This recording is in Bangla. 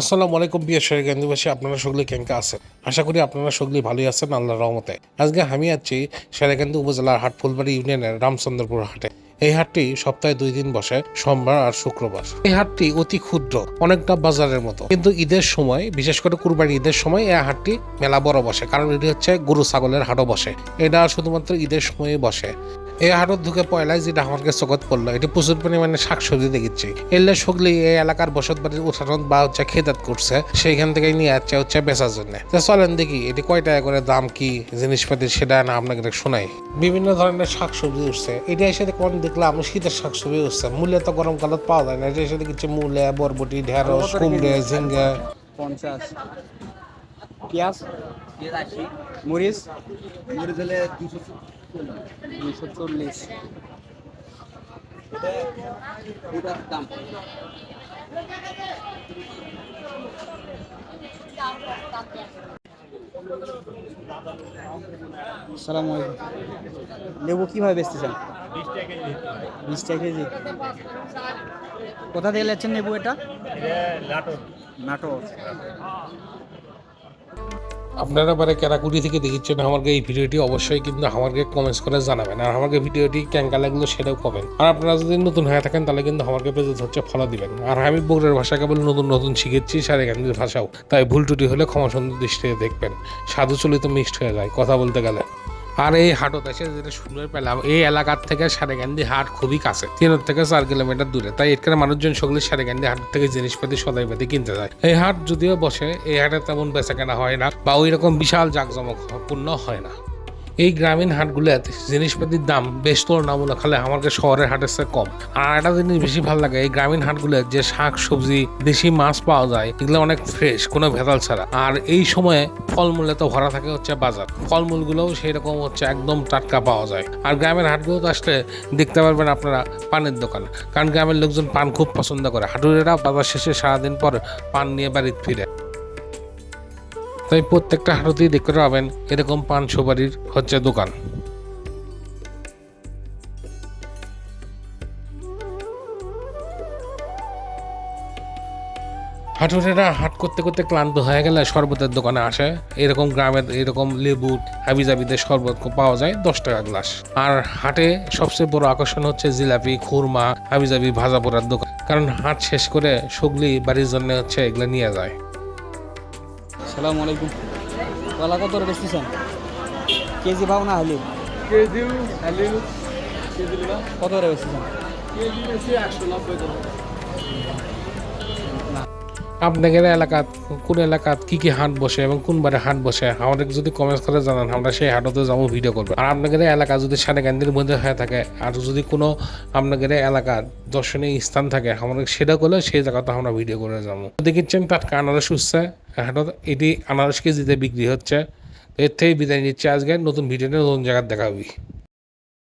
আসসালামু আলাইকুম প্রিয় সেরেগান্দিবাসী আপনারা সকলে কেঙ্কা আছেন? আশা করি আপনারা সকলেই ভালোই আছেন, আল্লাহর রহমতে। আজকে আমি আছি সেরেগান্দি উপজেলার হাট ফুলবাড়ি ইউনিয়নের রামচন্দ্রপুর হাটে। এই হাটটি সপ্তাহে দুই দিন বসে, সোমবার আর শুক্রবার। এই হাটটি অতি ক্ষুদ্র, অনেকটা বাজারের মতো। কিন্তু ঈদের সময়, বিশেষ করে কুরবানি ঈদের সময়, এই হাটটি মেলা বড় বসে। কারণ এটি হচ্ছে গরু, ছাগলের হাটও বসে। এটা শুধুমাত্র ঈদের সময়ে বসে। এই হাটত ঢুকে পয়লায় যেটা আমাকে চকত পড়ল, এটি প্রচুর পরিমাণে শাকসবজি দেখেছি এলে সগলি এই এলাকার বসত বাড়ির উঠান বা হচ্ছে খেদাত করছে, সেইখান থেকে নিয়ে যাচ্ছে হচ্ছে বেচার জন্য। তো চলেন দেখি, এটি কয় টাকা করে দাম, কি জিনিসপাতি সেটা না আপনাকে শোনাই। বিভিন্ন ধরনের শাকসবজি উঠছে, এটা এসে কোন দেখলাম, শীতের শাকসবজি উঠছে। মূল্য তো গরমকালত পাওয়া যায় না, এটা এসে দেখছি মূলে, বরবটি, ঢেঁড়স, কুমড়ে, ঝিঙ্গে। পঞ্চাশ। পেঁয়াজ? মরিচ? মরিচ হলে দুশো দুশো চল্লিশ। দাম। সালাম আলাইকুম। লেবু কীভাবে বেচতেছেন? বিশ টাকা কেজি। কোথা থেকে যাচ্ছেন লেবু এটা? নাটোর। আপনারা মানে ক্যারাকুটি থেকে দেখছেন আমাকে এই ভিডিওটি, অবশ্যই কিন্তু আমাকে কমেন্টস করে জানাবেন। আর আমাকে ভিডিওটি ক্যাঙ্কা লাগল সেটাও কমেন আর আপনারা যদি নতুন হয়ে থাকেন, তাহলে কিন্তু আমাকে পেজে হচ্ছে ফলো দিবেন। আর আমি বগুড়ার ভাষা কেবল নতুন নতুন শিখেছি সারে এখানের ভাষাও। তাই ভুল টুটি হলে ক্ষমা সুন্দর দৃষ্টিতে দেখবেন। সাধু চলিত মিক্সড হয়ে যায়, কথা বলতে গেলে। আর এই হাটত এসে যেটা শুনে পেলাম, এই এলাকার থেকে সারেগান্দি হাট খুবই কাছে। তিন থেকে চার কিলোমিটার দূরে। তাই এখানে মানুষজন সকলে সারেগান্দি হাট থেকে জিনিসপাতি সদাই সদাইপাতি কিনতে যায়। এই হাট যদিও বসে, এই হাটে তেমন বেচা কেনা হয় না বা ওই রকম বিশাল জাঁকজমকপূর্ণ হয় না। এই গ্রামীণ হাটগুলোতে জিনিসপাতির দাম বেশ তুলনামূলক হলে আমাকে শহরের হাটের চেয়ে কম। আর একটা জিনিস বেশি ভালো লাগে, এই গ্রামীণ হাটগুলো যে শাক, সবজি, দেশি মাছ পাওয়া যায়, এগুলো অনেক ফ্রেশ কোনো ভেজাল ছাড়া। আর এই সময়ে ফলমূলে তো ভরা থাকে হচ্ছে বাজার। ফলমূলগুলোও সেই রকম হচ্ছে একদম টাটকা পাওয়া যায়। আর গ্রামের হাটগুলোতে আসলে দেখতে পারবেন আপনারা পানের দোকান। কারণ গ্রামের লোকজন পান খুব পছন্দ করে। হাটুরেরা বাজার শেষে সারাদিন পর পান নিয়ে বাড়িতে ফিরে। তাই প্রত্যেকটা হাটতেই দেখতে পাবেন এরকম পান সুপারির হচ্ছে দোকান। হাটুরেরা হাট করতে করতে ক্লান্ত হয়ে গেলে শরবতের দোকানে আসে। এরকম গ্রামের এরকম লেবু হাবিজাবিদের শরবত পাওয়া যায় দশ টাকা গ্লাস। আর হাটে সবচেয়ে বড় আকর্ষণ হচ্ছে জিলাপি, খুরমা, হাবিজাবি, ভাজা পোড়ার দোকান। কারণ হাট শেষ করে সুগলি বাড়ির জন্য হচ্ছে এগুলো নিয়ে যায়। সালাম আলাইকুম। কলা কত বেচতেছেন? কেজি ভাও না হালিম? কেজি হালিম কত বেচতেছেন? কেজি বেশি একশো নব্বই আপনাদের এলাকাত, কোন এলাকাত কি কি হাট বসে এবং কোন বারে হাট বসে? আমাদের যদি কমেন্টস করে জানান, আমরা সেই হাটতে যাব ভিডিও করব। আর আপনাদের এলাকা যদি সাড়ে গান্ধীর মধ্যে হয়ে থাকে, আর যদি কোনো আপনাদের এলাকার দর্শনীয় স্থান থাকে, আমাদের সেটা করলে সেই জায়গাতে আমরা ভিডিও করে যাব। দেখেছেন টাটকা আনারস উঠছে, হাটত এটি আনারস কেজিতে বিক্রি হচ্ছে। এর থেকে বিদায় নিচ্ছে আজকে, নতুন ভিডিওতে নতুন জায়গায় দেখা হবে।